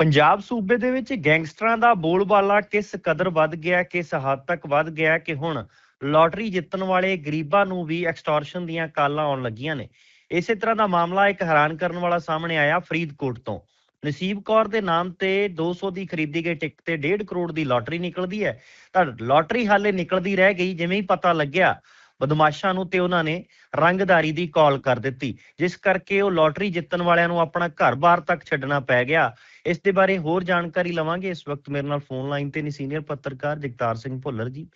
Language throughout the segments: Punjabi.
ਪੰਜਾਬ ਸੂਬੇ ਦੇ ਵਿੱਚ ਗੈਂਗਸਟਰਾਂ ਦਾ ਬੋਲਬਾਲਾ ਕਿਸ ਕਦਰ ਵੱਧ ਗਿਆ, ਕਿਸ ਹੱਦ ਤੱਕ ਵੱਧ ਗਿਆ ਕਿ ਹੁਣ ਲਾਟਰੀ ਜਿੱਤਣ ਵਾਲੇ ਗਰੀਬਾਂ ਨੂੰ ਵੀ ਐਕਸਟੋਰਸ਼ਨ ਦੀਆਂ ਕਾਲਾਂ ਆਉਣ ਲੱਗੀਆਂ ਨੇ? ਇਸੇ ਤਰ੍ਹਾਂ ਦਾ ਮਾਮਲਾ ਇੱਕ ਹੈਰਾਨ ਕਰਨ ਵਾਲਾ ਸਾਹਮਣੇ ਆਇਆ ਫਰੀਦਕੋਟ ਤੋਂ। ਨਸੀਬ ਕੌਰ ਦੇ ਨਾਮ ਤੇ 200 ਦੀ ਖਰੀਦੀ ਗਈ ਟਿਕਟ ਤੇ 1.5 ਕਰੋੜ ਦੀ ਲਾਟਰੀ ਨਿਕਲਦੀ ਹੈ। ਤਾਂ ਲਾਟਰੀ ਹਾਲੇ ਨਿਕਲਦੀ ਰਹਿ ਗਈ, ਜਿਵੇਂ ਹੀ ਪਤਾ ਲੱਗਿਆ ਬਦਮਾਸ਼ਾਂ ਨੂੰ ਤੇ ਉਹਨਾਂ ਨੇ ਰੰਗਦਾਰੀ ਦੀ ਕਾਲ ਕਰ ਦਿੱਤੀ। ਜਿਸ ਕਰਕੇ ਉਹ ਲੋਟਰੀ ਜਿੱਤਣ ਵਾਲਿਆਂ ਨੂੰ ਆਪਣਾ ਘਰ-ਬਾਰ ਤੱਕ ਛੱਡਣਾ ਪੈ ਗਿਆ। ਇਸ ਦੇ ਬਾਰੇ ਹੋਰ ਜਾਣਕਾਰੀ ਲਵਾਂਗੇ। ਇਸ ਵਕਤ ਮੇਰੇ ਨਾਲ ਫੋਨ ਲਾਈਨ ਤੇ ਨੇ ਸੀਨੀਅਰ ਪੱਤਰਕਾਰ ਜਗਤਾਰ ਸਿੰਘ ਭੁੱਲਰ ਜੀ।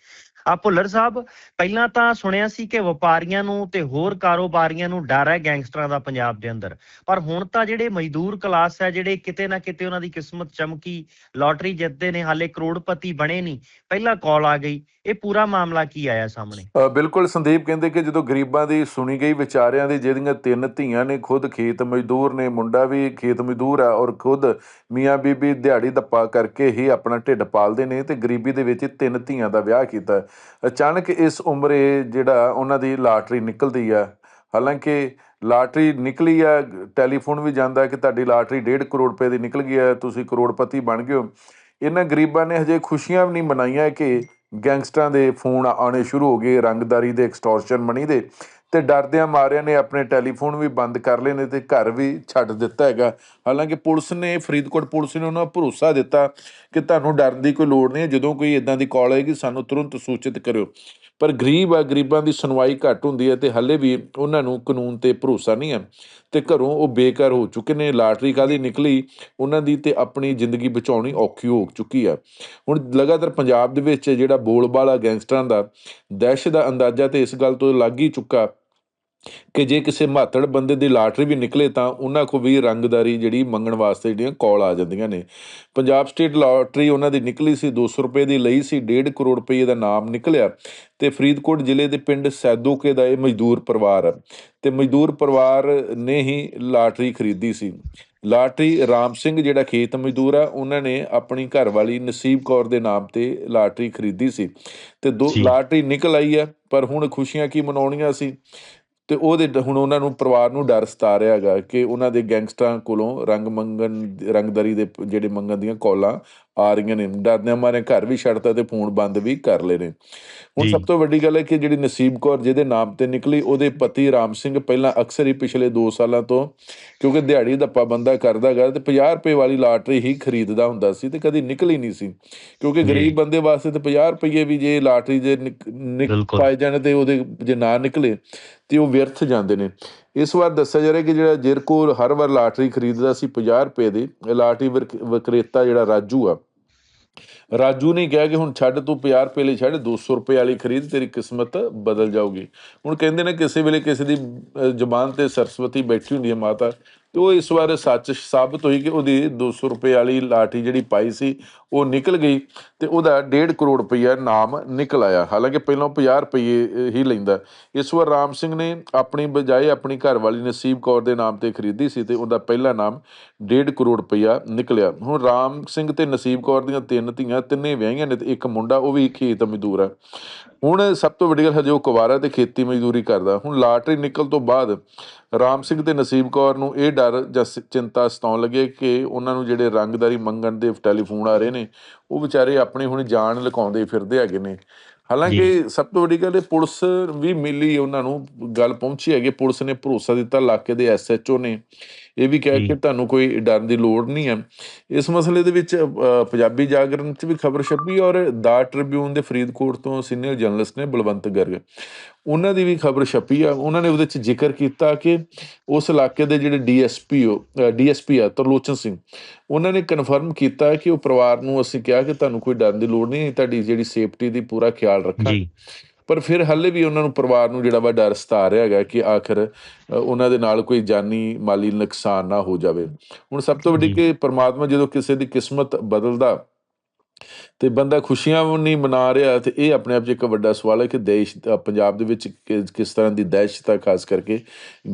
ਆ ਭੁੱਲਰ ਸਾਹਿਬ, ਪਹਿਲਾਂ ਤਾਂ ਸੁਣਿਆ ਸੀ ਕਿ ਵਪਾਰੀਆਂ ਨੂੰ ਤੇ ਹੋਰ ਕਾਰੋਬਾਰੀਆਂ ਨੂੰ ਡਰ ਹੈ ਗੈਂਗਸਟਰਾਂ ਦਾ ਪੰਜਾਬ ਦੇ ਅੰਦਰ। ਪਰ ਹੁਣ ਤਾਂ ਜਿਹੜੇ ਮਜ਼ਦੂਰ ਕਲਾਸ ਹੈ, ਜਿਹੜੇ ਕਿਤੇ ਨਾ ਕਿਤੇ ਉਹਨਾਂ ਦੀ ਕਿਸਮਤ ਚਮਕੀ, ਲੋਟਰੀ ਜਿੱਤਦੇ ਨੇ, ਹਾਲੇ ਕਰੋੜਪਤੀ ਬਣੇ ਨਹੀਂ, ਪਹਿਲਾਂ ਕਾਲ ਆ ਗਈ। ਇਹ ਪੂਰਾ ਮਾਮਲਾ ਕੀ ਆਇਆ ਸਾਹਮਣੇ? ਬਿਲਕੁਲ ਸੰਦੀਪ ਕਹਿੰਦੇ ਕਿ ਜਦੋਂ ਗਰੀਬਾਂ ਦੀ ਸੁਣੀ ਗਈ ਵਿਚਾਰਿਆਂ ਦੀ ਜਿਹਦੀਆਂ ਤਿੰਨ ਧੀਆਂ ਨੇ, ਖੁਦ ਖੇਤ ਮਜ਼ਦੂਰ ਨੇ, ਮੁੰਡਾ ਵੀ ਖੇਤ ਮਜ਼ਦੂਰ ਆ ਔਰ ਖੁਦ ਮੀਆਂ ਬੀਬੀ ਦਿਹਾੜੀ ਦੱਪਾ ਕਰਕੇ ਹੀ ਆਪਣਾ ਢਿੱਡ ਪਾਲਦੇ ਨੇ ਤੇ ਗਰੀਬੀ ਦੇ ਵਿੱਚ ਤਿੰਨ ਧੀਆਂ ਦਾ ਵਿਆਹ ਕੀਤਾ। ਅਚਾਨਕ ਇਸ ਉਮਰੇ ਜਿਹੜਾ ਉਹਨਾਂ ਦੀ ਲਾਟਰੀ ਨਿਕਲਦੀ ਆ, ਹਾਲਾਂਕਿ ਲਾਟਰੀ ਨਿਕਲੀ ਆ, ਟੈਲੀਫੋਨ ਵੀ ਜਾਂਦਾ ਕਿ ਤੁਹਾਡੀ ਲਾਟਰੀ 1.5 ਕਰੋੜ ਰੁਪਏ ਦੀ ਨਿਕਲ ਗਈ ਆ, ਤੁਸੀਂ ਕਰੋੜਪਤੀ ਬਣ ਗਏ ਹੋ। ਇਹਨਾਂ ਗਰੀਬਾਂ ਨੇ ਹਜੇ ਖੁਸ਼ੀਆਂ ਵੀ ਨਹੀਂ ਮਨਾਈਆਂ ਕਿ ਗੈਂਗਸਟਰਾਂ ਦੇ ਫੋਨ ਆਉਣੇ ਸ਼ੁਰੂ ਹੋ ਗਏ, ਰੰਗਦਾਰੀ ਦੇ, ਐਕਸਟੋਰਸ਼ਨ ਮਨੀ ਦੇ। ਤੇ ਡਰਦਿਆਂ ਮਾਰਿਆਂ ਨੇ ਆਪਣੇ ਟੈਲੀਫੋਨ ਵੀ ਬੰਦ ਕਰ ਲਏ ਨੇ ਤੇ ਘਰ ਵੀ ਛੱਡ ਦਿੱਤਾ ਹੈਗਾ। ਹਾਲਾਂਕਿ ਪੁਲਿਸ ਨੇ, ਫਰੀਦਕੋਟ ਪੁਲਿਸ ਨੇ ਉਹਨਾਂ ਨੂੰ ਭਰੋਸਾ ਦਿੱਤਾ ਕਿ ਤੁਹਾਨੂੰ ਡਰਨ ਦੀ ਕੋਈ ਲੋੜ ਨਹੀਂ ਹੈ। ਜਦੋਂ ਕੋਈ ਇਦਾਂ ਦੀ ਕਾਲ ਆਏਗੀ, ਸਾਨੂੰ ਤੁਰੰਤ ਸੂਚਿਤ ਕਰਿਓ। ਪਰ ਗਰੀਬ ਆ, ਗਰੀਬਾਂ ਦੀ ਸੁਣਵਾਈ ਘੱਟ ਹੁੰਦੀ ਹੈ ਤੇ ਹੱਲੇ ਵੀ ਉਹਨਾਂ ਨੂੰ ਕਾਨੂੰਨ ਤੇ ਭਰੋਸਾ ਨਹੀਂ ਹੈ। ਤੇ ਘਰੋਂ ਉਹ ਬੇਕਾਰ ਹੋ ਚੁੱਕੇ ਨੇ, ਲਾਟਰੀ ਕਾਦੀ ਨਿਕਲੀ, ਉਹਨਾਂ ਦੀ ਤੇ ਆਪਣੀ ਜ਼ਿੰਦਗੀ ਬਚਾਉਣੀ ਔਖੀ ਹੋ ਚੁੱਕੀ ਆ। ਹੁਣ ਲਗਾਤਾਰ ਪੰਜਾਬ ਦੇ ਵਿੱਚ ਜਿਹੜਾ ਬੋਲਬਾਲਾ ਗੈਂਗਸਟਰਾਂ ਦਾ ਦਹਿਸ਼ਤ ਦਾ ਅੰਦਾਜ਼ਾ ਤੇ ਇਸ ਗੱਲ ਤੋਂ ਲੱਗ ਹੀ ਚੁੱਕਾ ਕਿ ਜੇ ਕਿਸੇ ਮਾਤੜ ਬੰਦੇ ਦੀ ਲਾਟਰੀ ਵੀ ਨਿਕਲੇ ਤਾਂ ਉਹਨਾਂ ਕੋ ਵੀ ਰੰਗਦਾਰੀ ਜਿਹੜੀ ਮੰਗਣ ਵਾਸਤੇ ਜਿਹੜੀਆਂ ਕਾਲ ਆ ਜਾਂਦੀਆਂ ਨੇ। ਪੰਜਾਬ ਸਟੇਟ ਲਾਟਰੀ ਉਹਨਾਂ ਦੀ ਨਿਕਲੀ ਸੀ 200 ਰੁਪਏ ਦੀ ਲਈ ਸੀ 1.5 ਕਰੋੜ ਰੁਪਏ ਦਾ ਨਾਮ ਨਿਕਲਿਆ ਤੇ ਫਰੀਦਕੋਟ ਜ਼ਿਲ੍ਹੇ ਦੇ ਪਿੰਡ ਸੈਦੋਕੇ ਦਾ ਇਹ ਮਜ਼ਦੂਰ ਪਰਿਵਾਰ ਹੈ ਤੇ ਮਜ਼ਦੂਰ ਪਰਿਵਾਰ ਨੇ ਹੀ ਲਾਟਰੀ ਖਰੀਦੀ ਸੀ। ਲਾਟਰੀ ਰਾਮ ਸਿੰਘ ਜਿਹੜਾ ਖੇਤ ਮਜ਼ਦੂਰ ਆ ਉਹਨਾਂ ਨੇ ਆਪਣੀ ਘਰਵਾਲੀ ਨਸੀਬ ਕੌਰ ਦੇ ਨਾਮ ਤੇ ਲਾਟਰੀ ਖਰੀਦੀ ਸੀ। ਤੇ ਦੋ। ਲਾਟਰੀ ਨਿਕਲ ਆਈ ਆ ਪਰ ਹੁਣ ਖੁਸ਼ੀਆਂ ਕੀ ਮਨਾਉਣੀਆਂ ਸੀ ਤੇ ਉਹਦੇ ਹੁਣ ਉਹਨਾਂ ਨੂੰ ਪਰਿਵਾਰ ਨੂੰ ਡਰ ਸਤਾ ਰਿਹਾ ਹੈਗਾ ਕਿ ਉਹਨਾਂ ਦੇ ਗੈਂਗਸਟਰਾਂ ਕੋਲੋਂ ਰੰਗ ਮੰਗਣ, ਰੰਗਦਰੀ ਦੇ ਜਿਹੜੇ ਮੰਗਣ ਦੀਆਂ ਕਾਲਾਂ ਆ ਰਹੀਆਂ ਨੇ ਡਰਦਿਆਂ ਮਾਰੇ ਘਰ ਵੀ ਛੱਡਤਾ ਤੇ ਫੋਨ ਬੰਦ ਵੀ ਕਰ ਲਏ ਨੇ ਹੁਣ। ਸਭ ਤੋਂ ਵੱਡੀ ਗੱਲ ਹੈ ਕਿ ਜਿਹੜੀ ਨਸੀਬ ਕੌਰ ਜਿਹਦੇ ਨਾਮ ਤੇ ਨਿਕਲੀ ਉਹਦੇ ਪਤੀ ਰਾਮ ਸਿੰਘ ਪਹਿਲਾਂ ਅਕਸਰ ਹੀ ਪਿਛਲੇ 2 ਸਾਲਾਂ ਤੋਂ ਕਿਉਂਕਿ ਦਿਹਾੜੀ ਦੱਪਾ ਬੰਦਾ ਕਰਦਾ ਗਾ ਤੇ 50 ਰੁਪਏ ਵਾਲੀ ਲਾਟਰੀ ਹੀ ਖਰੀਦਦਾ ਹੁੰਦਾ ਸੀ ਤੇ ਕਦੀ ਨਿਕਲੀ ਨਹੀਂ ਸੀ ਕਿਉਂਕਿ। ਗਰੀਬ ਬੰਦੇ ਵਾਸਤੇ ਤੇ 50 ਰੁਪਏ ਵੀ ਜੇ ਲਾਟਰੀ ਜੇ ਨਿਕ-। ਪਾਏ ਜਾਣ ਤੇ ਉਹਦੇ ਜੇ ਨਾ ਨਿਕਲੇ ਤੇ ਉਹ ਵਿਅਰਥ ਜਾਂਦੇ ਨੇ ਇਸ ਵਾਰ ਦੱਸਿਆ ਜਾ ਰਿਹਾ ਕਿ ਜਿਹੜਾ ਜਿਰਕੋ ਹਰ ਵਾਰ ਲਾਟਰੀ ਖਰੀਦਦਾ ਸੀ 50 ਰੁਪਏ ਦੀ ਲਾਟਰੀ ਵਿਕ- ਵਿਕਰੇਤਾ ਜਿਹੜਾ ਰਾਜੂ ਆ। ਰਾਜੂ ਨੇ ਕਿਹਾ ਕਿ ਹੁਣ ਛੱਡ ਤੂੰ 50 ਰੁਪਏ ਲਈ ਛੱਡ 200 ਰੁਪਏ ਵਾਲੀ ਖਰੀਦ ਤੇਰੀ ਕਿਸਮਤ ਬਦਲ ਜਾਊਗੀ। ਹੁਣ ਕਹਿੰਦੇ ਨੇ ਕਿਸੇ ਵੇਲੇ ਕਿਸੇ ਦੀ ਅਹ, ਜ਼ੁਬਾਨ ਤੇ ਸਰਸਵਤੀ ਬੈਠੀ ਹੁੰਦੀ ਹੈ ਮਾਤਾ ਤੇ ਉਹ ਇਸ ਵਾਰ ਸੱਚ ਸਾਬਤ ਹੋਈ ਕਿ ਉਹਦੀ 200 ਰੁਪਏ ਵਾਲੀ ਲਾਠੀ ਜਿਹੜੀ ਪਾਈ ਸੀ, ਉਹ ਨਿਕਲ ਗਈ ਤੇ ਉਹਦਾ 1.5 ਕਰੋੜ ਰੁਪਈਆ ਨਾਮ ਨਿਕਲ ਆਇਆ। ਹਾਲਾਂਕਿ ਪਹਿਲਾਂ ਉਹ 50 ਰੁਪਏ ਹੀ ਲੈਂਦਾ। ਇਸ ਵਾਰ ਰਾਮ ਸਿੰਘ ਨੇ ਆਪਣੀ ਬਜਾਏ ਆਪਣੀ ਘਰਵਾਲੀ ਨਸੀਬ ਕੌਰ ਦੇ ਨਾਮ ਤੇ ਖਰੀਦੀ ਸੀ ਤੇ ਉਹਦਾ ਪਹਿਲਾ ਨਾਮ 1.5 ਕਰੋੜ ਰੁਪਈਆ ਨਿਕਲਿਆ। ਹੁਣ ਰਾਮ ਸਿੰਘ ਤੇ ਨਸੀਬ ਕੌਰ ਦੀਆਂ ਤਿੰਨ ਧੀਆਂ, ਤਿੰਨੇ ਵਿਆਹੀਆਂ ਨੇ ਤੇ ਇੱਕ ਮੁੰਡਾ, ਉਹ ਵੀ ਖੇਤ ਮਜ਼ਦੂਰ ਆ। ਹੁਣ ਸਭ ਤੋਂ ਵੱਡੀ ਗੱਲ ਹਜੇ ਉਹ ਕੁਵਾਰਾ ਤੇ ਖੇਤੀ ਮਜ਼ਦੂਰੀ ਕਰਦਾ। ਹੁਣ ਲਾਟਰੀ ਨਿਕਲ ਤੋਂ ਬਾਅਦ ਰਾਮ ਸਿੰਘ ਤੇ ਨਸੀਬ ਕੌਰ ਨੂੰ ਇਹ ਡਰ ਜਾਂ ਚਿੰਤਾ ਸਤਾਉਣ ਲੱਗੇ ਕਿ ਉਹਨਾਂ ਨੂੰ ਜਿਹੜੇ ਰੰਗਦਾਰੀ ਮੰਗਣ ਦੇ ਟੈਲੀਫੋਨ ਆ ਰਹੇ ਨੇ ਉਹ ਵਿਚਾਰੇ ਆਪਣੀ ਹੁਣ ਜਾਨ ਲੁਕਾਉਂਦੇ ਫਿਰਦੇ ਹੈਗੇ ਨੇ। ਹਾਲਾਂਕਿ ਸਭ ਤੋਂ ਵੱਡੀ ਗੱਲ ਇਹ ਪੁਲਿਸ ਵੀ ਮਿਲੀ ਉਹਨਾਂ ਨੂੰ ਗੱਲ ਪਹੁੰਚੀ ਹੈਗੀ ਪੁਲਿਸ ਨੇ ਭਰੋਸਾ ਦਿੱਤਾ ਇਲਾਕੇ ਦੇ ਐਸਐਚਓ ਨੇ। ਇਹ ਵੀ ਕਿਹਾ। ਕਿ ਤੁਹਾਨੂੰ ਕੋਈ ਡਰਨ ਦੀ ਲੋੜ ਨਹੀਂ ਹੈ। ਇਸ ਮਸਲੇ ਦੇ ਵਿੱਚ ਪੰਜਾਬੀ ਜਾਗਰਣ 'ਚ ਵੀ ਖਬਰ ਛਪੀ ਔਰ ਦਾ ਟ੍ਰਿਬਿਊਨ ਦੇ ਫਰੀਦਕੋਟ ਤੋਂ ਸੀਨੀਅਰ ਜਰਨਲਿਸਟ ਨੇ ਬਲਵੰਤ ਗਰਗ। ਉਹਨਾਂ ਦੀ ਵੀ ਖਬਰ ਛਪੀ ਆ। ਉਹਨਾਂ ਨੇ ਉਹਦੇ 'ਚ ਜ਼ਿਕਰ ਕੀਤਾ ਕਿ ਉਸ ਇਲਾਕੇ ਦੇ ਜਿਹੜੇ ਡੀਐਸਪੀ ਡੀਐਸਪੀ ਆ ਤਰਲੋਚਨ ਸਿੰਘ ਉਹਨਾਂ ਨੇ ਕਨਫਰਮ ਕੀਤਾ ਕਿ ਉਹ ਪਰਿਵਾਰ ਨੂੰ ਅਸੀਂ ਕਿਹਾ ਕਿ ਤੁਹਾਨੂੰ ਕੋਈ ਡਰਨ ਦੀ ਲੋੜ ਨਹੀਂ ਤੁਹਾਡੀ ਜਿਹੜੀ ਸੇਫਟੀ ਦੀ ਪੂਰਾ ਖਿਆਲ ਰੱਖਾਂ ਜੀ। ਪਰ ਫਿਰ ਹੱਲੇ ਵੀ ਉਹਨਾਂ ਨੂੰ ਪਰਿਵਾਰ ਨੂੰ ਜਿਹੜਾ ਵਾ ਡਰ ਸਤਾ ਰਿਹਾ ਹੈਗਾ ਕਿ ਆਖਰ ਉਹਨਾਂ ਦੇ ਨਾਲ ਕੋਈ ਜਾਨੀ ਮਾਲੀ ਨੁਕਸਾਨ ਨਾ ਹੋ ਜਾਵੇ ਹੁਣ ਸਭ ਤੋਂ ਵੱਡੀ। ਕਿ ਪਰਮਾਤਮਾ ਜਦੋਂ ਕਿਸੇ ਦੀ ਕਿਸਮਤ ਬਦਲਦਾ ਤੇ ਬੰਦਾ ਖੁਸ਼ੀਆਂ ਨਹੀਂ ਮਨਾ ਰਿਹਾ ਤੇ ਇਹ ਆਪਣੇ ਆਪ 'ਚ ਇੱਕ ਵੱਡਾ ਸਵਾਲ ਹੈ ਕਿ ਦੇਸ਼ ਪੰਜਾਬ ਦੇ ਵਿੱਚ ਕਿਸ ਤਰ੍ਹਾਂ ਦੀ ਦਹਿਸ਼ਤ ਹੈ ਖਾਸ ਕਰਕੇ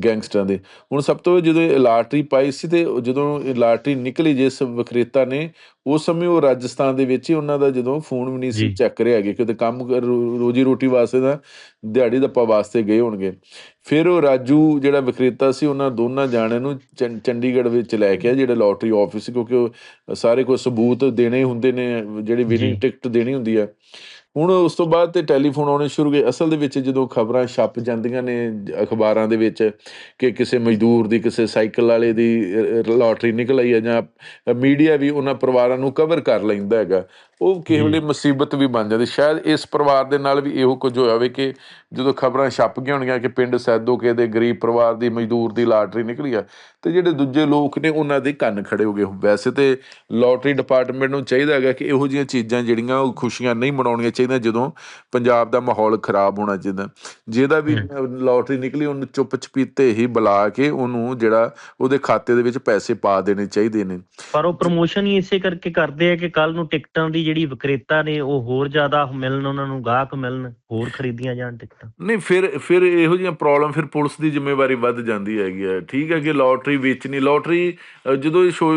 ਗੈਂਗਸਟਰਾਂ ਦੇ ਹੁਣ ਸਭ ਤੋਂ ਜਦੋਂ ਇਹ ਲਾਟਰੀ ਪਾਈ ਸੀ ਤੇ ਜਦੋਂ ਇਹ ਲਾਟਰੀ ਨਿਕਲੀ ਜਿਸ ਵਿਕਰੇਤਾ ਨੇ ਉਸ ਸਮੇਂ ਉਹ ਰਾਜਸਥਾਨ ਦੇ ਵਿੱਚ ਹੀ ਉਹਨਾਂ ਦਾ ਜਦੋਂ ਫੋਨ ਵੀ ਨਹੀਂ ਸੀ। ਚੱਕ ਰਿਹਾ ਕਿ ਕਿਤੇ ਕੰਮ ਰੋਜੀ ਰੋਟੀ ਵਾਸਤੇ ਦਾ ਦਿਹਾੜੀ ਦੱਪਾ ਵਾਸਤੇ ਗਏ ਹੋਣਗੇ ਫਿਰ ਉਹ ਰਾਜੂ ਜਿਹੜਾ ਵਿਕਰੇਤਾ ਸੀ ਉਹਨਾਂ ਦੋਨਾਂ ਜਾਣਿਆਂ ਨੂੰ ਚੰਡੀਗੜ੍ਹ ਵਿੱਚ ਲੈ ਕੇ ਆ ਜਿਹੜੇ ਲੋਟਰੀ ਆਫਿਸ ਕਿਉਂਕਿ ਉਹ ਸਾਰੇ ਕੋਈ ਸਬੂਤ ਦੇਣੇ ਹੁੰਦੇ ਨੇ ਜਿਹੜੀ ਵਿਨਿੰਗ ਟਿਕਟ ਦੇਣੀ ਹੁੰਦੀ ਹੈ ਹੁਣ ਉਸ ਤੋਂ ਬਾਅਦ ਤੇ ਟੈਲੀਫੋਨ ਆਉਣੇ ਸ਼ੁਰੂ ਗਏ। ਅਸਲ ਦੇ ਵਿੱਚ ਜਦੋਂ ਖਬਰਾਂ ਛਪ ਜਾਂਦੀਆਂ ਨੇ ਅਖਬਾਰਾਂ ਦੇ ਵਿੱਚ ਕਿ ਕਿਸੇ ਮਜ਼ਦੂਰ ਦੀ, ਕਿਸੇ ਸਾਈਕਲ ਵਾਲੇ ਦੀ ਲਾਟਰੀ ਨਿਕਲ ਆਈ ਹੈ ਜਾਂ ਮੀਡੀਆ ਵੀ ਉਹਨਾਂ ਪਰਿਵਾਰਾਂ ਨੂੰ ਕਵਰ ਕਰ ਲੈਂਦਾ ਹੈਗਾ। ਉਹ ਕਿਸੇ। ਵੇਲੇ ਮੁਸੀਬਤ ਵੀ ਬਣ ਜਾਂਦੀ। ਸ਼ਾਇਦ ਇਸ ਪਰਿਵਾਰ ਦੇ ਨਾਲ ਵੀ ਇਹੋ ਕੁਝ ਹੋਇਆ ਹੋਵੇ ਕਿ ਜਦੋਂ ਖਬਰਾਂ ਛਪ ਗਈਆਂ ਹੋਣਗੀਆਂ ਕਿ ਪਿੰਡ ਸੈਦੋਕੇ ਦੇ ਗਰੀਬ ਪਰਿਵਾਰ ਦੀ ਮਜ਼ਦੂਰ ਦੀ ਲਾਟਰੀ ਨਿਕਲੀ ਆ ਤੇ ਜਿਹੜੇ ਦੂਜੇ ਲੋਕ ਨੇ ਉਹਨਾਂ ਦੇ ਕੰਨ ਖੜੇ ਹੋ ਗਏ ਵੈਸੇ ਤੇ ਲੋਟਰੀ ਡਿਪਾਰਟਮੈਂਟ ਨੂੰ ਚਾਹੀਦਾ ਹੈਗਾ ਕਿ ਇਹੋ ਜਿਹੀਆਂ ਚੀਜ਼ਾਂ ਜਿਹੜੀਆਂ ਉਹ ਖੁਸ਼ੀਆਂ ਨਹੀਂ ਮਨਾਉਣੀਆਂ ਚਾਹੀਦੀਆਂ ਜਦੋਂ ਪੰਜਾਬ ਦਾ ਮਾਹੌਲ ਖਰਾਬ ਹੋਣਾ ਚਾਹੀਦਾ। ਜਿਹਦਾ ਵੀ ਲੋਟਰੀ ਨਿਕਲੀ ਉਹਨੂੰ ਚੁੱਪ ਚਪੀਤੇ ਹੀ ਬੁਲਾ ਕੇ ਉਹਨੂੰ ਜਿਹੜਾ ਉਹਦੇ ਖਾਤੇ ਦੇ ਵਿੱਚ ਪੈਸੇ ਪਾ ਦੇਣੇ ਚਾਹੀਦੇ ਨੇ। ਪਰ ਉਹ ਪ੍ਰੋਮੋਸ਼ਨ ਹੀ ਇਸੇ ਕਰਕੇ ਕਰਦੇ ਆ ਕਿ ਕੱਲ ਨੂੰ ਟਿਕਟਾਂ ਦੀ ਜਿਹੜੀ ਵਿਕਰੇਤਾ ਨੇ ਉਹ ਹੋਰ ਜ਼ਿਆਦਾ ਮਿਲਣ ਉਹਨਾਂ ਨੂੰ ਗਾਹਕ ਮਿਲਣ ਹੋਰ ਖਰੀਦੀਆਂ ਜਾਣ ਟਿਕਟਾਂ। ਨਹੀਂ ਫਿਰ ਫਿਰ ਇਹੋ ਜਿਹੀਆਂ ਪ੍ਰੋਬਲਮ ਫਿਰ ਪੁਲਿਸ ਦੀ ਜ਼ਿੰਮੇਵਾਰੀ ਵੱਧ ਜਾਂਦੀ ਹੈਗੀ ਹੈ। ਠੀਕ ਹੈ ਕਿ ਲੋਟਰੀ ਵੇਚਣੀ ਲੋਟਰੀ ਜਦੋਂ ਇਹ ਸ਼ੋ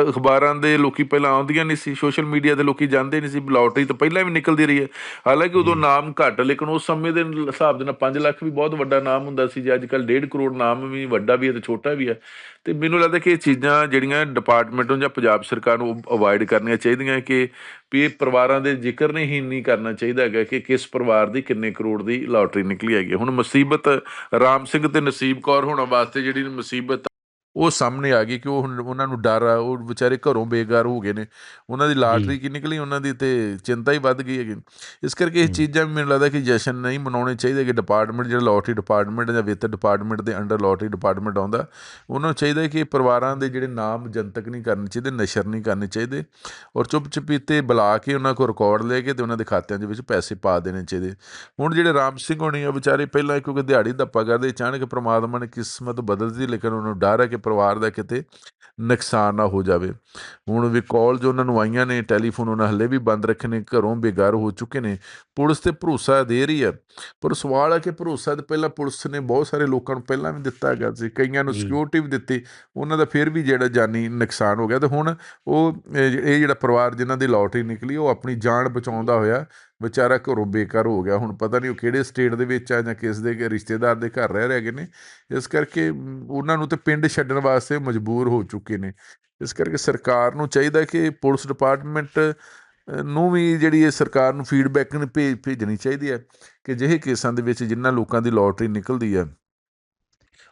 ਅਖਬਾਰਾਂ ਦੇ ਲੋਕੀ ਪਹਿਲਾਂ ਆਉਂਦੀਆਂ ਨਹੀਂ ਸੀ ਸੋਸ਼ਲ ਮੀਡੀਆ ਤੇ ਲੋਕੀ ਜਾਂਦੇ ਨਹੀਂ ਸੀ ਲੋਟਰੀ ਤਾਂ ਪਹਿਲਾਂ ਵੀ ਨਿਕਲਦੀ ਰਹੀ ਹੈ। ਹਾਲਾਂਕਿ ਉਦੋਂ ਨਾਮ ਘੱਟ ਲੇਕਿਨ ਉਸ ਸਮੇਂ ਦੇ ਹਿਸਾਬ ਦੇ ਨਾਲ 5 ਲੱਖ ਵੀ ਬਹੁਤ ਵੱਡਾ ਨਾਮ ਹੁੰਦਾ ਸੀ ਜੇ ਅੱਜ ਕੱਲ 1.5 ਕਰੋੜ ਨਾਮ ਵੀ ਵੱਡਾ ਵੀ ਹੈ ਤੇ ਛੋਟਾ ਵੀ ਹੈ। ਤੇ ਮੈਨੂੰ ਲੱਗਦਾ ਕਿ ਇਹ ਚੀਜ਼ਾਂ ਜਿਹੜੀਆਂ ਡਿਪਾਰਟਮੈਂਟ ਨੂੰ ਜਾਂ ਪੰਜਾਬ ਸਰਕਾਰ ਨੂੰ ਅਵੋਇਡ ਕਰਨੀਆਂ ਚਾਹੀਦੀਆਂ ਕਿ ਵੀ ਇਹ ਪਰਿਵਾਰਾਂ ਦੇ ਜ਼ਿਕਰ ਨਹੀਂ ਹੀ ਨਹੀਂ ਕਰਨਾ ਚਾਹੀਦਾ ਹੈਗਾ ਕਿ ਕਿਸ ਪਰਿਵਾਰ ਦੀ ਕਿੰਨੇ ਕਰੋੜ ਦੀ ਲਾਟਰੀ ਨਿਕਲੀ ਹੈਗੀ ਹੁਣ ਮੁਸੀਬਤ ਰਾਮ ਸਿੰਘ ਤੇ ਨਸੀਬ ਕੌਰ ਹੋਣਾ ਵਾਸਤੇ ਜਿਹੜੀ ਮੁਸੀਬਤ ਉਹ ਸਾਹਮਣੇ ਆ ਗਈ ਕਿ ਉਹ ਹੁਣ ਉਹਨਾਂ ਨੂੰ ਡਰ ਆ ਉਹ ਵਿਚਾਰੇ ਘਰੋਂ ਬੇਘਰ ਹੋ ਗਏ ਨੇ। ਉਹਨਾਂ ਦੀ ਲਾਟਰੀ ਕੀ ਨਿਕਲੀ ਉਹਨਾਂ ਦੀ ਤੇ ਚਿੰਤਾ ਹੀ ਵੱਧ ਗਈ ਹੈਗੀ। ਇਸ ਕਰਕੇ ਇਹ। ਚੀਜ਼ਾਂ ਵੀ ਮੈਨੂੰ ਲੱਗਦਾ ਕਿ ਜਸ਼ਨ ਨਹੀਂ ਮਨਾਉਣੇ ਚਾਹੀਦੇ ਕਿ ਡਿਪਾਰਟਮੈਂਟ ਜਿਹੜਾ ਲਾਟਰੀ ਡਿਪਾਰਟਮੈਂਟ ਜਾਂ ਵਿੱਤ ਡਿਪਾਰਟਮੈਂਟ ਦੇ ਅੰਡਰ ਲਾਟਰੀ ਡਿਪਾਰਟਮੈਂਟ ਆਉਂਦਾ ਉਹਨਾਂ ਨੂੰ ਚਾਹੀਦਾ ਕਿ ਪਰਿਵਾਰਾਂ ਦੇ ਜਿਹੜੇ ਨਾਮ ਜਨਤਕ ਨਹੀਂ ਕਰਨੇ ਚਾਹੀਦੇ ਨਸ਼ਰ ਨਹੀਂ ਕਰਨੇ ਚਾਹੀਦੇ ਔਰ ਚੁੱਪ ਚਪੀਤੇ ਬੁਲਾ ਕੇ ਉਹਨਾਂ ਕੋਲ ਰਿਕਾਰਡ ਲੈ ਕੇ ਤੇ ਉਹਨਾਂ ਦੇ ਖਾਤਿਆਂ ਦੇ ਵਿੱਚ ਪੈਸੇ ਪਾ ਦੇਣੇ ਚਾਹੀਦੇ। ਹੁਣ ਜਿਹੜੇ ਰਾਮ ਸਿੰਘ ਹੋਣੀ ਆ ਵਿਚਾਰੇ ਪਹਿਲਾਂ ਕਿਉਂਕਿ ਦਿਹਾੜੀ ਧੱਪਾ ਕਰਦੇ ਅਚਾਨਕ ਪ੍ਰਮਾਤਮਾ ਨੇ ਕਿਸਮਤ ਬਦਲਦੀ ਲੇਕਿਨ ਉਹਨੂੰ ਡਰ ਹੈ ਕਿ ਪਰਿਵਾਰ ਦਾ ਕਿਤੇ ਨੁਕਸਾਨ ਨਾ ਹੋ ਜਾਵੇ। ਹੁਣ ਵੀ ਕਾਲ ਜੋ ਉਹਨਾਂ ਨੂੰ ਆਈਆਂ ਨੇ ਟੈਲੀਫੋਨ ਉਹਨਾਂ ਹੱਲੇ ਵੀ ਬੰਦ ਰੱਖੇ ਨੇ ਘਰੋਂ ਬੇਘਰ ਹੋ ਚੁੱਕੇ ਨੇ। ਪੁਲਿਸ ਤੇ ਭਰੋਸਾ ਦੇ ਰਹੀ ਹੈ ਪਰ ਸਵਾਲ ਹੈ ਕਿ ਭਰੋਸਾ ਤੇ ਪਹਿਲਾਂ ਪੁਲਿਸ ਨੇ ਬਹੁਤ ਸਾਰੇ ਲੋਕਾਂ ਨੂੰ ਪਹਿਲਾਂ ਵੀ ਦਿੱਤਾ ਹੈਗਾ ਸੀ ਕਈਆਂ ਨੂੰ। ਸਿਕਿਉਰਿਟੀ ਵੀ ਦਿੱਤੀ। ਉਹਨਾਂ ਦਾ ਫਿਰ ਵੀ ਜਿਹੜਾ ਜਾਨੀ ਨੁਕਸਾਨ ਹੋ ਗਿਆ ਤੇ ਹੁਣ ਉਹ ਇਹ ਜਿਹੜਾ ਪਰਿਵਾਰ ਜਿਨ੍ਹਾਂ ਦੀ ਲਾਟਰੀ ਨਿਕਲੀ ਉਹ ਆਪਣੀ ਜਾਨ ਬਚਾਉਂਦਾ ਹੋਇਆ ਵਿਚਾਰਾ ਘਰੋਂ ਬੇਕਾਰ ਹੋ ਗਿਆ। ਹੁਣ ਪਤਾ ਨਹੀਂ ਉਹ ਕਿਹੜੇ ਸਟੇਟ ਦੇ ਵਿੱਚ ਆ ਜਾਂ ਕਿਸ ਦੇ ਰਿਸ਼ਤੇਦਾਰ ਦੇ ਘਰ ਰਹਿ, ਰਹੇ ਹੈਗੇ ਨੇ। ਇਸ ਕਰਕੇ ਉਹਨਾਂ ਨੂੰ ਤੇ ਪਿੰਡ ਛੱਡਣ ਵਾਸਤੇ ਮਜਬੂਰ ਹੋ ਚੁੱਕੇ ਨੇ। ਇਸ ਕਰਕੇ ਸਰਕਾਰ ਨੂੰ ਚਾਹੀਦਾ ਕਿ ਪੁਲਿਸ ਡਿਪਾਰਟਮੈਂਟ ਨੂੰ ਵੀ ਜਿਹੜੀ ਇਹ ਸਰਕਾਰ ਨੂੰ ਫੀਡਬੈਕ ਭੇਜ ਭੇਜਣੀ ਚਾਹੀਦੀ ਹੈ ਕਿ ਜਿਹੇ ਕੇਸਾਂ ਦੇ ਵਿੱਚ ਜਿਨ੍ਹਾਂ ਲੋਕਾਂ ਦੀ ਲੋਟਰੀ ਨਿਕਲਦੀ ਹੈ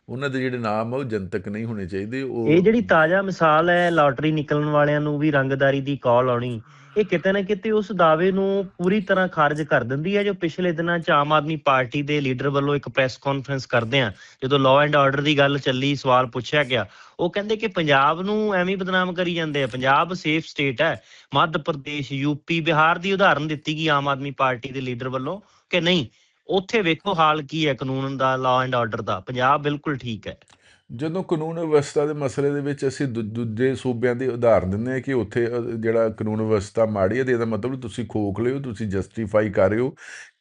ਉਹਨਾਂ ਦੇ ਜਿਹੜੇ ਨਾਮ ਆ ਉਹ ਜਨਤਕ ਨਹੀਂ ਹੋਣੇ ਚਾਹੀਦੇ। ਉਹ ਇਹ ਜਿਹੜੀ ਤਾਜ਼ਾ ਮਿਸਾਲ ਹੈ ਲਾਟਰੀ ਨਿਕਲਣ ਵਾਲਿਆਂ ਨੂੰ ਵੀ ਰੰਗਦਾਰੀ ਦੀ ਕਾਲ ਆਉਣੀ। ਇਹ ਕਿਤੇ ਨਾ ਕਿਤੇ ਉਸ ਦਾਅਵੇ ਨੂੰ ਪੂਰੀ ਤਰ੍ਹਾਂ ਖਾਰਜ ਕਰ ਦਿੰਦੀ ਹੈ, ਜੋ ਪਿਛਲੇ ਦਿਨਾਂ 'ਚ ਆਮ ਆਦਮੀ ਪਾਰਟੀ ਦੇ ਲੀਡਰ ਵੱਲੋਂ ਇੱਕ ਪ੍ਰੈਸ ਕਾਨਫਰੰਸ ਕਰਦੇ ਆ, ਜਦੋਂ ਲਾਅ ਐਂਡ ਆਰਡਰ ਦੀ ਗੱਲ ਚੱਲੀ, ਸਵਾਲ ਪੁੱਛਿਆ ਗਿਆ। ਉਹ ਕਹਿੰਦੇ ਕਿ ਪੰਜਾਬ ਨੂੰ ਐਵੇਂ ਬਦਨਾਮ ਕਰੀ ਜਾਂਦੇ ਆ। ਪੰਜਾਬ ਸੇਫ ਸਟੇਟ ਹੈ। ਮੱਧ ਪ੍ਰਦੇਸ਼ ਯੂਪੀ ਬਿਹਾਰ ਦੀ ਉਦਾਹਰਨ ਦਿੱਤੀ ਗਈ ਆਮ ਆਦਮੀ ਪਾਰਟੀ ਦੇ ਲੀਡਰ ਵੱਲੋਂ ਕਿ ਨਹੀਂ, ਉੱਥੇ ਵੇਖੋ ਹਾਲ ਕੀ ਹੈ ਕਾਨੂੰਨ ਦਾ ਲਾਅ ਐਂਡ ਆਰਡਰ ਦਾ। ਪੰਜਾਬ ਬਿਲਕੁਲ ਠੀਕ ਹੈ। ਜਦੋਂ ਕਾਨੂੰਨ ਵਿਵਸਥਾ ਦੇ ਮਸਲੇ ਦੇ ਵਿੱਚ ਅਸੀਂ ਦੂ- ਦੂਜੇ ਸੂਬਿਆਂ ਦੀ ਉਦਾਹਰਨ ਦਿੰਦੇ ਹਾਂ ਕਿ ਉੱਥੇ ਜਿਹੜਾ ਕਾਨੂੰਨ ਵਿਵਸਥਾ ਮਾੜੀ ਹੈ ਤੇ ਇਹਦਾ ਮਤਲਬ ਤੁਸੀਂ ਖੋਖ ਲਿਓ, ਤੁਸੀਂ ਜਸਟੀਫਾਈ ਕਰ ਰਹੇ ਹੋ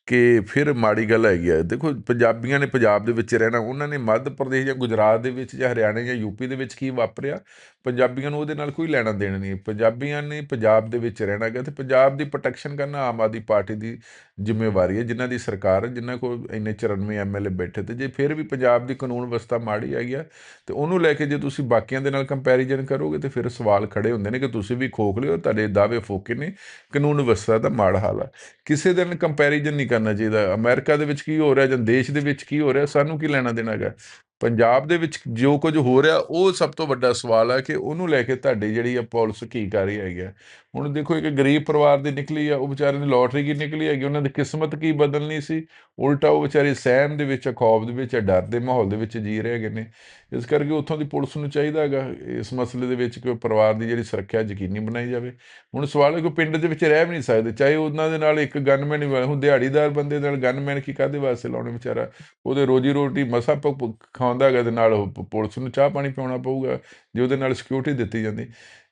ਕਿ ਫਿਰ ਮਾੜੀ ਗੱਲ ਹੈਗੀ ਹੈ ਦੇਖੋ, ਪੰਜਾਬੀਆਂ ਨੇ ਪੰਜਾਬ ਦੇ ਵਿੱਚ ਰਹਿਣਾ, ਉਹਨਾਂ ਨੇ ਮੱਧ ਪ੍ਰਦੇਸ਼ ਜਾਂ ਗੁਜਰਾਤ ਦੇ ਵਿੱਚ ਜਾਂ ਹਰਿਆਣਾ ਜਾਂ ਯੂਪੀ ਦੇ ਵਿੱਚ ਕੀ ਵਾਪਰਿਆ? ਪੰਜਾਬੀਆਂ ਨੂੰ ਉਹਦੇ ਨਾਲ ਕੋਈ ਲੈਣਾ ਦੇਣਾ ਨਹੀਂ। ਪੰਜਾਬੀਆਂ ਨੇ ਪੰਜਾਬ ਦੇ ਵਿੱਚ ਰਹਿਣਾ ਗਾ ਤੇ ਪੰਜਾਬ ਦੀ ਪ੍ਰੋਟੈਕਸ਼ਨ ਕਰਨਾ ਆਮ ਆਦਮੀ ਪਾਰਟੀ ਦੀ ਜ਼ਿੰਮੇਵਾਰੀ ਹੈ ਜਿਨ੍ਹਾਂ ਦੀ ਸਰਕਾਰ ਹੈ, ਜਿਨ੍ਹਾਂ ਕੋਲ ਇੰਨੇ 94 ਐਮਐਲਏ ਬੈਠੇ ਤੇ ਜੇ ਫਿਰ ਵੀ ਪੰਜਾਬ ਦੀ ਕਾਨੂੰਨ ਵਿਵਸਥਾ ਮਾੜੀ ਹੈਗੀ ਆ ਤੇ ਉਹਨੂੰ ਲੈ ਕੇ ਜੇ ਤੁਸੀਂ ਬਾਕੀਆਂ ਦੇ ਨਾਲ ਕੰਪੈਰੀਜ਼ਨ ਕਰੋਗੇ ਤੇ ਫਿਰ ਸਵਾਲ ਖੜੇ ਹੁੰਦੇ ਨੇ ਕਿ ਤੁਸੀਂ ਵੀ ਖੋਖਲੇ ਹੋ ਤੁਹਾਡੇ ਦਾਅਵੇ ਫੋਕੇ ਨੇ ਕਾਨੂੰਨ ਵਿਵਸਥਾ ਦਾ ਮਾੜਾ ਹਾਲ ਹੈ ਕਿਸੇ ਦਿਨ ਕੰਪੈਰੀਜ਼ਨ ਨਹੀਂ ਕਰਨਾ ਚਾਹੀਦਾ। ਅਮਰੀਕਾ ਦੇ ਵਿੱਚ ਕੀ ਹੋ ਰਿਹਾ ਜਾਂ ਦੇਸ਼ ਦੇ ਵਿੱਚ ਕੀ ਹੋ ਰਿਹਾ ਸਾਨੂੰ ਕੀ ਲੈਣਾ ਦੇਣਾ ਹੈਗਾ? ਪੰਜਾਬ ਦੇ ਵਿੱਚ ਜੋ ਕੁਝ ਹੋ ਰਿਹਾ, ਉਹ ਸਭ ਤੋਂ ਵੱਡਾ ਸਵਾਲ ਹੈ ਕਿ ਉਹਨੂੰ ਲੈ ਕੇ ਤੁਹਾਡੀ ਜਿਹੜੀ ਆ ਪੁਲਿਸ ਕੀ ਕਰ ਰਹੀ ਹੈਗੀ ਆ ਹੁਣ ਦੇਖੋ ਇੱਕ ਗਰੀਬ ਪਰਿਵਾਰ ਦੀ ਨਿਕਲੀ ਆ, ਉਹ ਵਿਚਾਰੇ ਦੀ ਲੋਟਰੀ ਕੀ ਨਿਕਲੀ ਹੈਗੀ? ਉਹਨਾਂ ਦੀ ਕਿਸਮਤ ਕੀ ਬਦਲਣੀ ਸੀ? ਉਲਟਾ ਉਹ ਵਿਚਾਰੇ ਸਹਿਮ ਦੇ ਵਿੱਚ, ਖੌਫ ਦੇ ਵਿੱਚ, ਡਰ ਦੇ ਮਾਹੌਲ ਦੇ ਵਿੱਚ ਜੀ ਰਹੇ ਹੈਗੇ ਨੇ। ਇਸ ਕਰਕੇ ਉੱਥੋਂ ਦੀ ਪੁਲਿਸ ਨੂੰ ਚਾਹੀਦਾ ਹੈਗਾ, ਇਸ ਮਸਲੇ ਦੇ ਵਿੱਚ ਕਿ ਪਰਿਵਾਰ ਦੀ ਜਿਹੜੀ ਸੁਰੱਖਿਆ ਯਕੀਨੀ ਬਣਾਈ ਜਾਵੇ। ਹੁਣ ਸਵਾਲ ਹੈ ਕਿ ਪਿੰਡ ਦੇ ਵਿੱਚ ਰਹਿ ਵੀ ਨਹੀਂ ਸਕਦੇ, ਚਾਹੇ ਉਹਨਾਂ ਦੇ ਨਾਲ ਇੱਕ ਗਨਮੈਨ ਹੀ ਹੁਣ ਦਿਹਾੜੀਦਾਰ ਬੰਦੇ ਨਾਲ ਗਨਮੈਨ ਕੀ ਕਾਦੇ ਵਾਸਤੇ ਲਾਉਣੇ ਵਿਚਾਰਾ? ਉਹਦੇ ਰੋਜੀ ਰੋਟੀ ਮਸਾ ਪ- ਪ- ਖਾਂਦਾ ਹੈਗਾ ਤੇ ਨਾਲ ਪੁਲਿਸ ਨੂੰ ਚਾਹ ਪਾਣੀ ਪਿਆਉਣਾ ਪਊਗਾ, ਜੇ ਉਹਦੇ ਨਾਲ ਸਿਕਿਉਰਿਟੀ ਦਿੱਤੀ ਜਾਂਦੀ।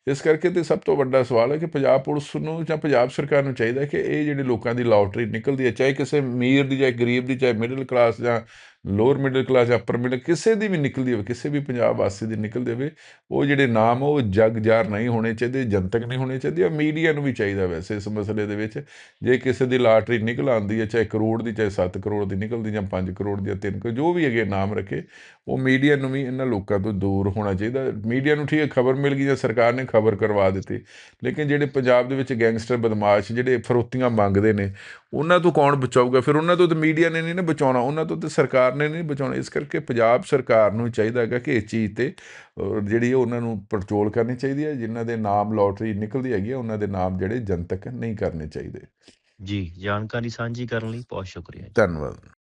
ਇਸ ਕਰਕੇ ਤੇ ਸਭ ਤੋਂ ਵੱਡਾ ਸਵਾਲ ਹੈ ਕਿ ਪੰਜਾਬ ਪੁਲਿਸ ਨੂੰ ਜਾਂ ਪੰਜਾਬ ਸਰਕਾਰ ਨੂੰ ਚਾਹੀਦਾ ਕਿ ਇਹ ਜਿਹੜੇ ਲੋਕਾਂ ਦੀ ਲਾਟਰੀ ਨਿਕਲਦੀ ਹੈ, ਚਾਹੇ ਕਿਸੇ ਅਮੀਰ ਦੀ, ਚਾਹੇ ਗਰੀਬ ਦੀ, ਚਾਹੇ ਮਿਡਲ ਕਲਾਸ ਜਾਂ ਲੋਅਰ ਮਿਡਲ ਕਲਾਸ ਜਾਂ ਅਪਰ ਮਿਡਲ ਕਿਸੇ ਦੀ ਵੀ ਨਿਕਲਦੀ ਹੋਵੇ, ਕਿਸੇ ਵੀ ਪੰਜਾਬ ਵਾਸੀ ਦੀ ਨਿਕਲਦੀ ਹੋਵੇ, ਉਹ ਜਿਹੜੇ ਨਾਮ ਉਹ ਜਗ ਜਾਰ ਨਹੀਂ ਹੋਣੇ ਚਾਹੀਦੇ, ਜਨਤਕ ਨਹੀਂ ਹੋਣੇ ਚਾਹੀਦੇ ਆ ਮੀਡੀਆ ਨੂੰ ਵੀ ਚਾਹੀਦਾ ਵੈਸੇ ਇਸ ਮਸਲੇ ਦੇ ਵਿੱਚ। ਜੇ ਕਿਸੇ ਦੀ ਲਾਟਰੀ ਨਿਕਲ ਆਉਂਦੀ ਹੈ ਚਾਹੇ ਕਰੋੜ ਦੀ, ਚਾਹੇ 7 ਕਰੋੜ ਦੀ ਨਿਕਲਦੀ ਜਾਂ 5 ਕਰੋੜ ਦੀ ਜਾਂ 3 ਕਰੋੜ, ਜੋ ਵੀ ਹੈਗੇ ਨਾਮ ਰੱਖੇ, ਉਹ ਮੀਡੀਆ ਨੂੰ ਵੀ ਇਹਨਾਂ ਲੋਕਾਂ ਤੋਂ ਦੂਰ ਹੋਣਾ ਚਾਹੀਦਾ। ਮੀਡੀਆ ਨੂੰ ਠੀਕ ਹੈ, ਖਬਰ ਮਿਲ ਗਈ ਜਾਂ ਸਰਕਾਰ ਨੇ ਖਬਰ ਕਰਵਾ ਦਿੱਤੀ, ਲੇਕਿਨ ਜਿਹੜੇ ਪੰਜਾਬ ਦੇ ਵਿੱਚ ਗੈਂਗਸਟਰ ਬਦਮਾਸ਼, ਜਿਹੜੇ ਫਰੋਤੀਆਂ ਮੰਗਦੇ ਨੇ ਉਹਨਾਂ ਤੋਂ ਕੌਣ ਬਚਾਊਗਾ? ਫਿਰ ਉਹਨਾਂ ਤੋਂ ਤਾਂ ਮੀਡੀਆ ਨੇ ਨਹੀਂ ਨਾ ਬਚਾਉਣਾ ਉਹਨਾਂ ਤੋਂ ਤੇ ਸਰਕਾਰ ਨੇ ਨਹੀਂ ਬਚਾਉਣਾ। ਇਸ ਕਰਕੇ ਪੰਜਾਬ ਸਰਕਾਰ ਨੂੰ ਚਾਹੀਦਾ ਹੈਗਾ ਕਿ ਇਸ ਚੀਜ਼ ਤੇ ਜਿਹੜੀ ਹੈ ਉਹਨਾਂ ਨੂੰ ਪੜਚੋਲ ਕਰਨੀ ਚਾਹੀਦੀ ਹੈ। ਜਿਨ੍ਹਾਂ ਦੇ ਨਾਮ ਲੋਟਰੀ ਨਿਕਲਦੀ ਹੈਗੀ ਹੈ ਉਹਨਾਂ ਦੇ ਨਾਮ ਜਿਹੜੇ ਜਨਤਕ ਨਹੀਂ ਕਰਨੇ ਚਾਹੀਦੇ। ਜੀ ਜਾਣਕਾਰੀ ਸਾਂਝੀ ਕਰਨ ਲਈ ਬਹੁਤ ਸ਼ੁਕਰੀਆ। ਧੰਨਵਾਦ।